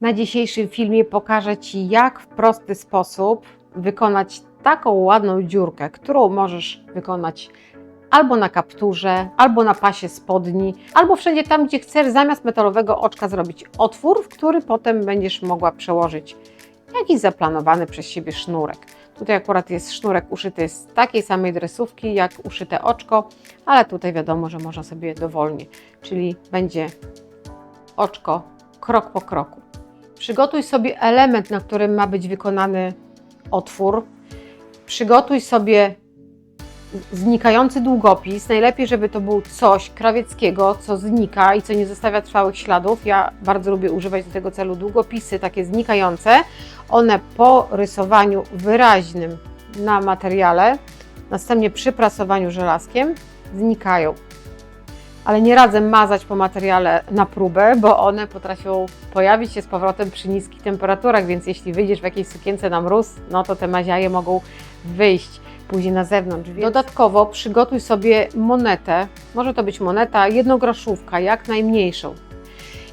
Na dzisiejszym filmie pokażę Ci, jak w prosty sposób wykonać taką ładną dziurkę, którą możesz wykonać albo na kapturze, albo na pasie spodni, albo wszędzie tam, gdzie chcesz zamiast metalowego oczka zrobić otwór, w który potem będziesz mogła przełożyć jakiś zaplanowany przez siebie sznurek. Tutaj akurat jest sznurek uszyty z takiej samej dresówki jak uszyte oczko, ale tutaj wiadomo, że można sobie dowolnie, czyli będzie oczko krok po kroku. Przygotuj sobie element, na którym ma być wykonany otwór. Przygotuj sobie znikający długopis. Najlepiej, żeby to był coś krawieckiego, co znika i co nie zostawia trwałych śladów. Ja bardzo lubię używać do tego celu długopisy takie znikające. One po rysowaniu wyraźnym na materiale, następnie przy prasowaniu żelazkiem znikają ale nie radzę mazać po materiale na próbę, bo one potrafią pojawić się z powrotem przy niskich temperaturach, więc jeśli wyjdziesz w jakiejś sukience na mróz, no to te maziaje mogą wyjść później na zewnątrz. Więc... Dodatkowo przygotuj sobie monetę, może to być moneta jednogroszówka, jak najmniejszą.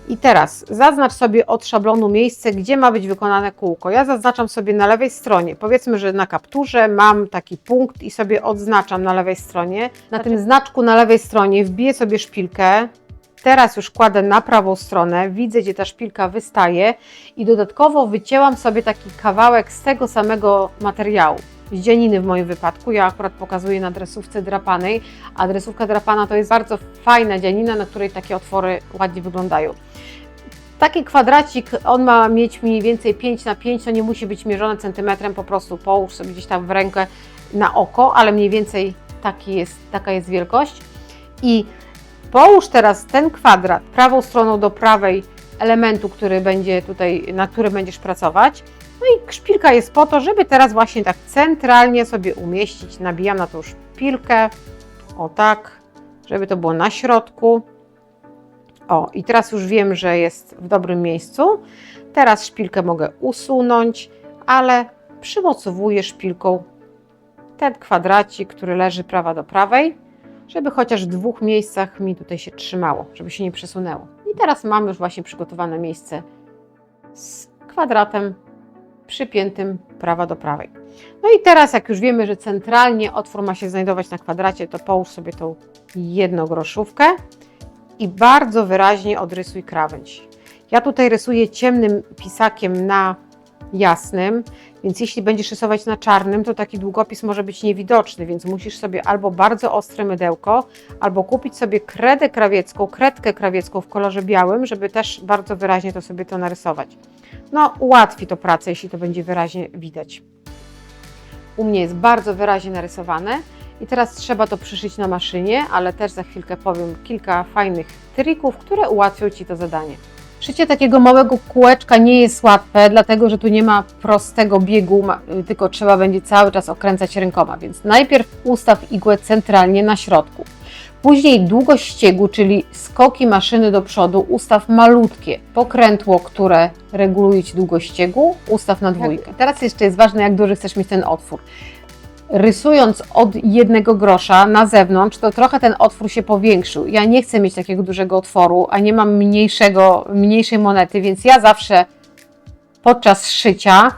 I teraz zaznacz sobie od szablonu miejsce, gdzie ma być wykonane kółko. Ja zaznaczam sobie na lewej stronie. Powiedzmy, że na kapturze mam taki punkt i sobie odznaczam na lewej stronie. Na tym znaczku na lewej stronie wbiję sobie szpilkę. Teraz już kładę na prawą stronę, widzę gdzie ta szpilka wystaje i dodatkowo wycięłam sobie taki kawałek z tego samego materiału z dzianiny w moim wypadku. Ja akurat pokazuję na dresówce drapanej, a dresówka drapana to jest bardzo fajna dzianina, na której takie otwory ładnie wyglądają. Taki kwadracik, on ma mieć mniej więcej 5 na 5, to nie musi być mierzone centymetrem, po prostu połóż sobie gdzieś tam w rękę na oko, ale mniej więcej taki jest, taka jest wielkość. I połóż teraz ten kwadrat prawą stroną do prawej elementu, który będzie tutaj, na którym będziesz pracować. No i szpilka jest po to, żeby teraz właśnie tak centralnie sobie umieścić. Nabijam na tą szpilkę, o tak, żeby to było na środku. O, i teraz już wiem, że jest w dobrym miejscu. Teraz szpilkę mogę usunąć, ale przymocowuję szpilką ten kwadracik, który leży prawa do prawej, żeby chociaż w dwóch miejscach mi tutaj się trzymało, żeby się nie przesunęło. I teraz mam już właśnie przygotowane miejsce z kwadratem przypiętym prawa do prawej. No i teraz, jak już wiemy, że centralnie otwór ma się znajdować na kwadracie, to połóż sobie tą jednogroszówkę i bardzo wyraźnie odrysuj krawędź. Ja tutaj rysuję ciemnym pisakiem na jasnym, więc jeśli będziesz rysować na czarnym, to taki długopis może być niewidoczny, więc musisz sobie albo bardzo ostre mydełko, albo kupić sobie kredę krawiecką, kredkę krawiecką w kolorze białym, żeby też bardzo wyraźnie to sobie to narysować. No, ułatwi to pracę, jeśli to będzie wyraźnie widać. U mnie jest bardzo wyraźnie narysowane i teraz trzeba to przyszyć na maszynie, ale też za chwilkę powiem kilka fajnych trików, które ułatwią Ci to zadanie. Szycie takiego małego kółeczka nie jest łatwe, dlatego że tu nie ma prostego biegu, tylko trzeba będzie cały czas okręcać rękoma, więc najpierw ustaw igłę centralnie na środku. Później długość ściegu, czyli skoki maszyny do przodu, ustaw malutkie. Pokrętło, które reguluje Ci długość ściegu, ustaw na dwójkę. Teraz jeszcze jest ważne, jak duży chcesz mieć ten otwór. Rysując od jednego grosza na zewnątrz, to trochę ten otwór się powiększył. Ja nie chcę mieć takiego dużego otworu, a nie mam mniejszego, mniejszej monety, więc ja zawsze podczas szycia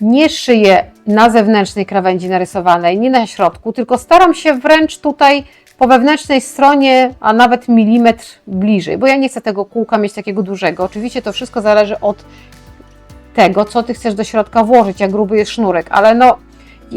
nie szyję na zewnętrznej krawędzi narysowanej, nie na środku, tylko staram się wręcz tutaj po wewnętrznej stronie, a nawet milimetr bliżej, bo ja nie chcę tego kółka mieć takiego dużego. Oczywiście to wszystko zależy od tego, co Ty chcesz do środka włożyć, jak gruby jest sznurek, ale no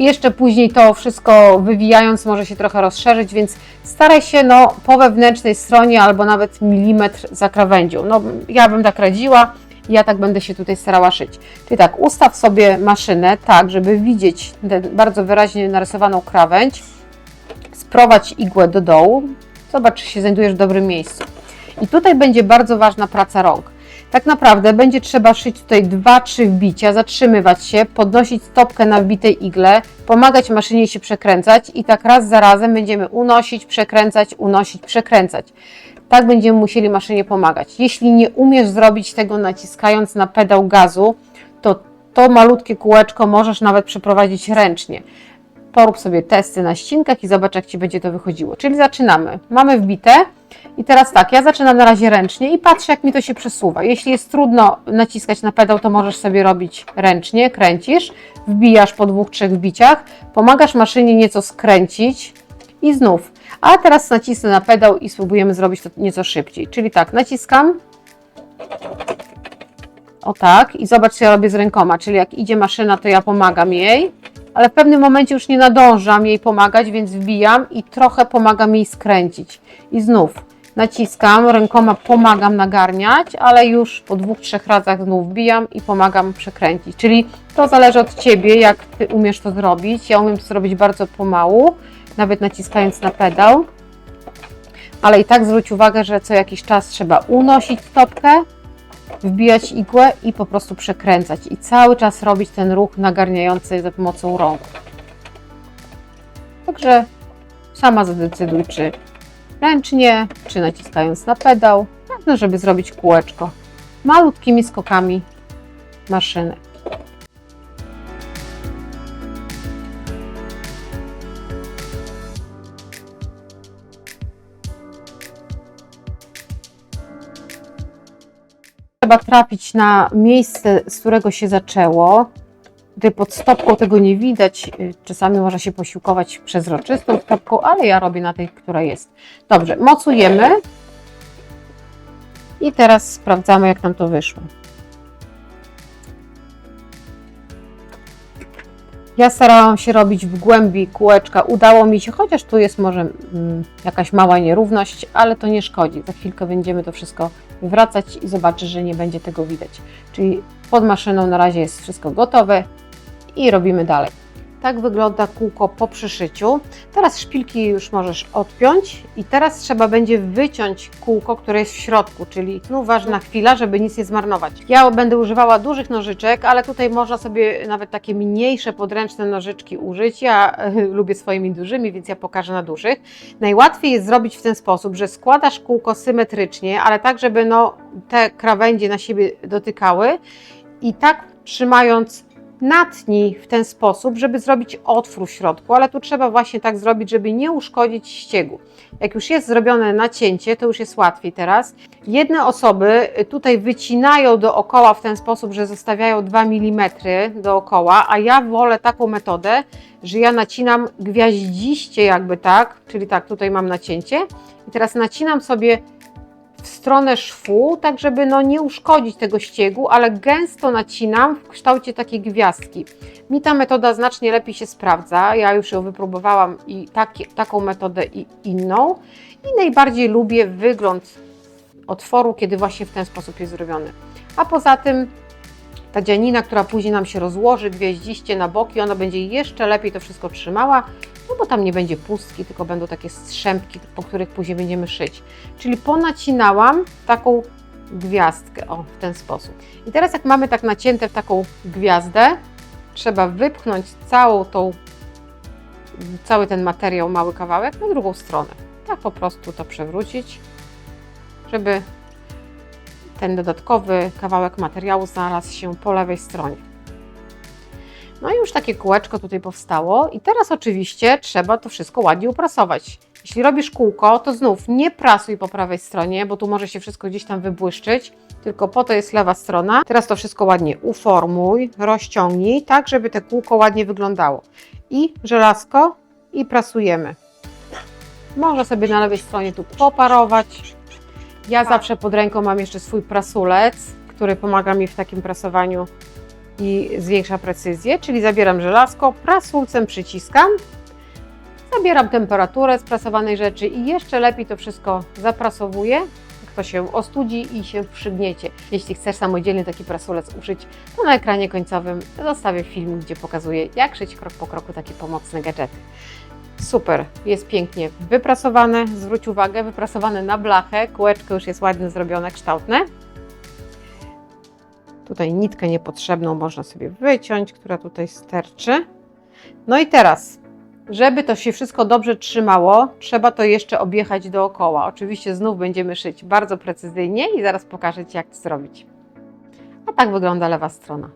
jeszcze później to wszystko wywijając może się trochę rozszerzyć, więc staraj się no, po wewnętrznej stronie albo nawet milimetr za krawędzią. No, ja bym tak radziła, ja tak będę się tutaj starała szyć. Czyli tak, ustaw sobie maszynę tak, żeby widzieć tę bardzo wyraźnie narysowaną krawędź sprowadź igłę do dołu, zobacz, czy się znajdujesz w dobrym miejscu. I tutaj będzie bardzo ważna praca rąk. Tak naprawdę będzie trzeba szyć tutaj 2-3 wbicia, zatrzymywać się, podnosić stopkę na wbitej igle, pomagać maszynie się przekręcać i tak raz za razem będziemy unosić, przekręcać, unosić, przekręcać. Tak będziemy musieli maszynie pomagać. Jeśli nie umiesz zrobić tego naciskając na pedał gazu, to to malutkie kółeczko możesz nawet przeprowadzić ręcznie porób sobie testy na ścinkach i zobacz, jak Ci będzie to wychodziło. Czyli zaczynamy. Mamy wbite I teraz tak, ja zaczynam na razie ręcznie i patrzę, jak mi to się przesuwa. Jeśli jest trudno naciskać na pedał, to możesz sobie robić ręcznie, kręcisz, wbijasz po dwóch, trzech wbiciach, pomagasz maszynie nieco skręcić i znów. A teraz nacisnę na pedał i spróbujemy zrobić to nieco szybciej. Czyli tak, naciskam. O tak, i zobacz, co ja robię z rękoma. Czyli jak idzie maszyna, to ja pomagam jej, ale w pewnym momencie już nie nadążam jej pomagać, więc wbijam i trochę pomagam jej skręcić. I znów naciskam, rękoma pomagam nagarniać, ale już po dwóch, trzech razach znów wbijam i pomagam przekręcić. Czyli to zależy od Ciebie, jak Ty umiesz to zrobić. Ja umiem to zrobić bardzo pomału, nawet naciskając na pedał. Ale i tak zwróć uwagę, że co jakiś czas trzeba unosić stopkę, wbijać igłę i po prostu przekręcać. I cały czas robić ten ruch nagarniający za pomocą rąk. Także sama zadecyduj, czy ręcznie, czy naciskając na pedał, ważne, żeby zrobić kółeczko malutkimi skokami maszyny. Trzeba trafić na miejsce, z którego się zaczęło. Tutaj pod stopką tego nie widać. y, Czasami można się posiłkować przezroczystą stopką, ale ja robię na tej, która jest. Dobrze, mocujemy. I teraz sprawdzamy, jak nam to wyszło. Ja starałam się robić w głębi kółeczka. Udało mi się, chociaż tu jest może mm, jakaś mała nierówność, ale to nie szkodzi. Za chwilkę będziemy to wszystko wracać i zobaczysz, że nie będzie tego widać. Czyli pod maszyną na razie jest wszystko gotowe i robimy dalej. Tak wygląda kółko po przyszyciu. Teraz szpilki już możesz odpiąć i teraz trzeba będzie wyciąć kółko, które jest w środku, czyli no ważna chwila, żeby nic nie zmarnować. Ja będę używała dużych nożyczek, ale tutaj można sobie nawet takie mniejsze podręczne nożyczki użyć. Ja lubię swoimi dużymi, więc ja pokażę na dużych. Najłatwiej jest zrobić w ten sposób, że składasz kółko symetrycznie, ale tak, żeby no, te krawędzie na siebie dotykały i tak trzymając natnij w ten sposób, żeby zrobić otwór w środku, ale tu trzeba właśnie tak zrobić, żeby nie uszkodzić ściegu. Jak już jest zrobione nacięcie, to już jest łatwiej teraz. Jedne osoby tutaj wycinają dookoła w ten sposób, że zostawiają 2 mm dookoła, a ja wolę taką metodę, że ja nacinam gwiaździście jakby tak, czyli tak, tutaj mam nacięcie i teraz nacinam sobie w stronę szwu, tak żeby no nie uszkodzić tego ściegu, ale gęsto nacinam w kształcie takiej gwiazdki. Mi ta metoda znacznie lepiej się sprawdza. Ja już ją wypróbowałam i taki, taką metodę i inną. I najbardziej lubię wygląd otworu, kiedy właśnie w ten sposób jest zrobiony. A poza tym ta dzianina, która później nam się rozłoży gwieździście na boki, ona będzie jeszcze lepiej to wszystko trzymała, no bo tam nie będzie pustki, tylko będą takie strzępki, po których później będziemy szyć. Czyli ponacinałam taką gwiazdkę, o, w ten sposób. I teraz jak mamy tak nacięte w taką gwiazdę, trzeba wypchnąć całą tą, cały ten materiał, mały kawałek na drugą stronę. Tak po prostu to przewrócić, żeby ten dodatkowy kawałek materiału znalazł się po lewej stronie. No i już takie kółeczko tutaj powstało i teraz oczywiście trzeba to wszystko ładnie uprasować. Jeśli robisz kółko, to znów nie prasuj po prawej stronie, bo tu może się wszystko gdzieś tam wybłyszczyć, tylko po to jest lewa strona. Teraz to wszystko ładnie uformuj, rozciągnij, tak żeby te kółko ładnie wyglądało. I żelazko i prasujemy. Można sobie na lewej stronie tu poparować. Ja zawsze pod ręką mam jeszcze swój prasulec, który pomaga mi w takim prasowaniu i zwiększa precyzję, czyli zabieram żelazko, prasulcem przyciskam, zabieram temperaturę sprasowanej rzeczy i jeszcze lepiej to wszystko zaprasowuję, to się ostudzi i się przygniecie. Jeśli chcesz samodzielnie taki prasulec użyć, to na ekranie końcowym zostawię film, gdzie pokazuję, jak szyć krok po kroku takie pomocne gadżety. Super, jest pięknie wyprasowane. Zwróć uwagę, wyprasowane na blachę. Kółeczko już jest ładnie zrobione, kształtne. Tutaj nitkę niepotrzebną można sobie wyciąć, która tutaj sterczy. No i teraz, żeby to się wszystko dobrze trzymało, trzeba to jeszcze objechać dookoła. Oczywiście znów będziemy szyć bardzo precyzyjnie i zaraz pokażę Ci, jak to zrobić. A tak wygląda lewa strona.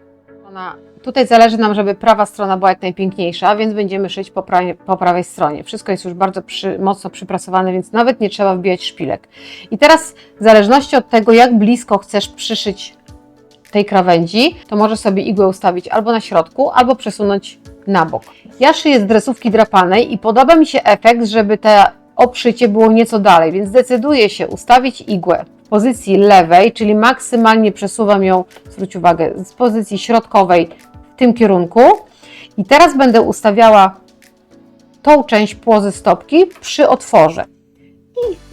Ona, tutaj zależy nam, żeby prawa strona była jak najpiękniejsza, więc będziemy szyć po, po prawej stronie. Wszystko jest już bardzo przy, mocno przyprasowane, więc nawet nie trzeba wbijać szpilek. I teraz w zależności od tego, jak blisko chcesz przyszyć tej krawędzi, to możesz sobie igłę ustawić albo na środku, albo przesunąć na bok. Ja szyję z dresówki drapanej i podoba mi się efekt, żeby te obszycie było nieco dalej, więc decyduję się ustawić igłę w pozycji lewej, czyli maksymalnie przesuwam ją, zwróć uwagę, z pozycji środkowej w tym kierunku. I teraz będę ustawiała tą część płozy stopki przy otworze.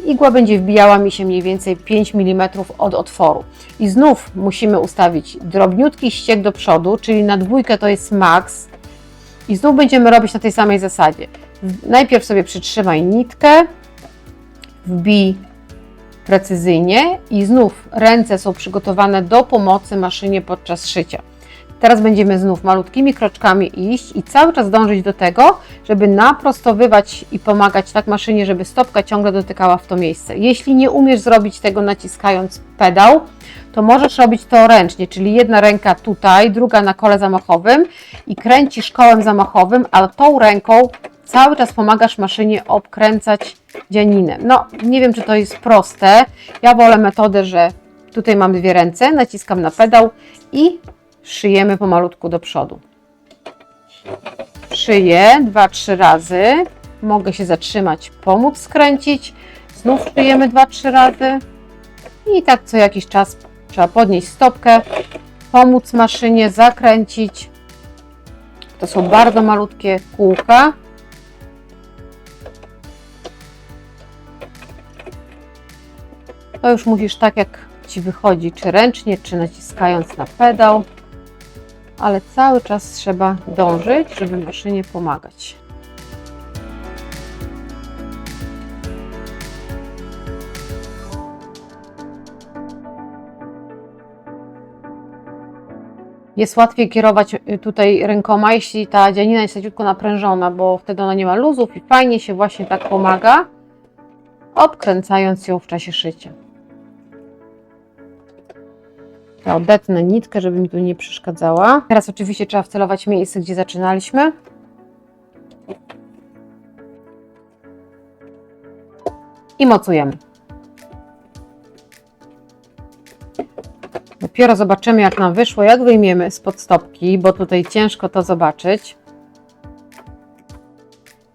I igła będzie wbijała mi się mniej więcej 5 mm od otworu. I znów musimy ustawić drobniutki ściek do przodu, czyli na dwójkę to jest maks. I znów będziemy robić na tej samej zasadzie. Najpierw sobie przytrzymaj nitkę, wbij precyzyjnie i znów ręce są przygotowane do pomocy maszynie podczas szycia. Teraz będziemy znów malutkimi kroczkami iść i cały czas dążyć do tego, żeby naprostowywać i pomagać tak maszynie, żeby stopka ciągle dotykała w to miejsce. Jeśli nie umiesz zrobić tego naciskając pedał, to możesz robić to ręcznie, czyli jedna ręka tutaj, druga na kole zamachowym i kręcisz kołem zamachowym, a tą ręką cały czas pomagasz maszynie obkręcać dzianinę. No, nie wiem, czy to jest proste. Ja wolę metodę, że tutaj mam dwie ręce, naciskam na pedał i szyjemy pomalutku do przodu. Szyję dwa, trzy razy. Mogę się zatrzymać, pomóc skręcić. Znów szyjemy dwa, trzy razy. I tak co jakiś czas trzeba podnieść stopkę, pomóc maszynie zakręcić. To są bardzo malutkie kółka. To już musisz tak jak Ci wychodzi, czy ręcznie, czy naciskając na pedał, ale cały czas trzeba dążyć, żeby maszynie pomagać. Jest łatwiej kierować y, tutaj rękoma, jeśli ta dzianina jest leciutko naprężona, bo wtedy ona nie ma luzów i fajnie się właśnie tak pomaga, obkręcając ją w czasie szycia. Ja odetnę nitkę, żeby mi tu nie przeszkadzała. Teraz oczywiście trzeba wcelować miejsce, gdzie zaczynaliśmy. I mocujemy. Dopiero zobaczymy, jak nam wyszło, jak wyjmiemy spod stopki, bo tutaj ciężko to zobaczyć.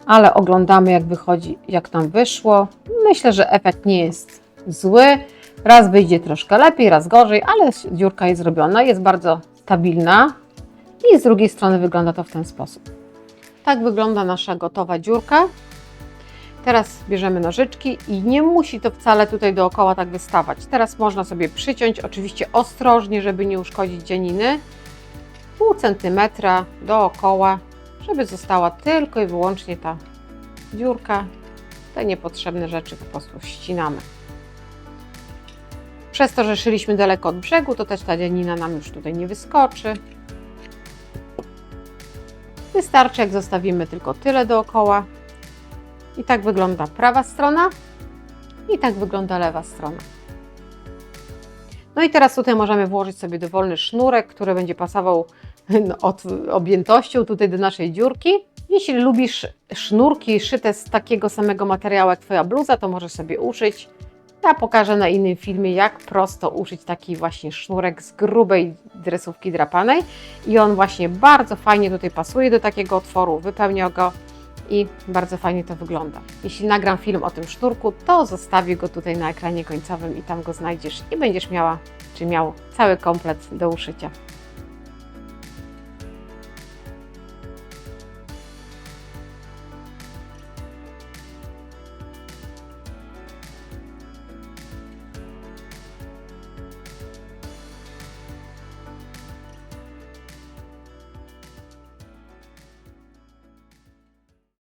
Ale oglądamy, jak wychodzi, jak nam wyszło. Myślę, że efekt nie jest zły. Raz wyjdzie troszkę lepiej, raz gorzej, ale dziurka jest zrobiona, jest bardzo stabilna i z drugiej strony wygląda to w ten sposób. Tak wygląda nasza gotowa dziurka. Teraz bierzemy nożyczki i nie musi to wcale tutaj dookoła tak wystawać. Teraz można sobie przyciąć, oczywiście ostrożnie, żeby nie uszkodzić dzianiny, pół centymetra dookoła, żeby została tylko i wyłącznie ta dziurka. Te niepotrzebne rzeczy po prostu ścinamy. Przez to, że szyliśmy daleko od brzegu, to też ta dzianina nam już tutaj nie wyskoczy. Wystarczy, jak zostawimy tylko tyle dookoła. I tak wygląda prawa strona i tak wygląda lewa strona. No i teraz tutaj możemy włożyć sobie dowolny sznurek, który będzie pasował no, od objętością tutaj do naszej dziurki. Jeśli lubisz sznurki szyte z takiego samego materiału jak Twoja bluza, to możesz sobie uszyć. Ja pokażę na innym filmie, jak prosto uszyć taki właśnie sznurek z grubej dresówki drapanej i on właśnie bardzo fajnie tutaj pasuje do takiego otworu, wypełnia go i bardzo fajnie to wygląda. Jeśli nagram film o tym sznurku, to zostawię go tutaj na ekranie końcowym i tam go znajdziesz i będziesz miała, czy miał cały komplet do uszycia.